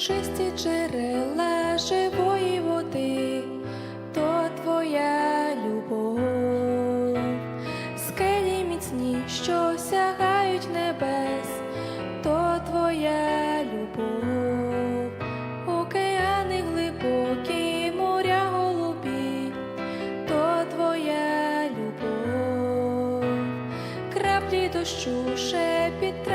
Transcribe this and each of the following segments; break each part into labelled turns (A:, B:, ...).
A: чисті джерела живої води, то твоя любов, скелі міцні, що сягають небес, то твоя любов, океани глибокі, моря голубі, то твоя любов, краплі дощу, шепіт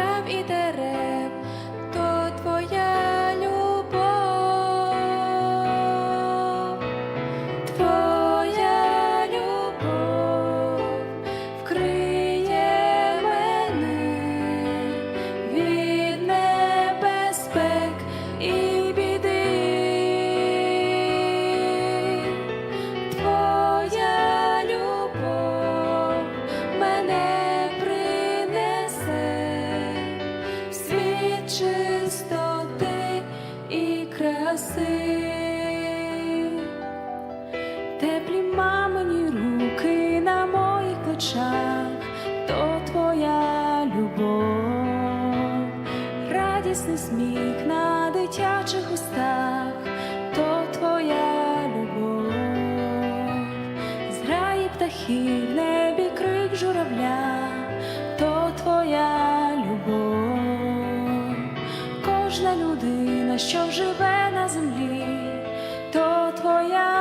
A: краси. Теплі мамині руки на моїх плечах, то твоя любов, радісний сміх на дитячих кожна людина, що живе на землі, то твоя.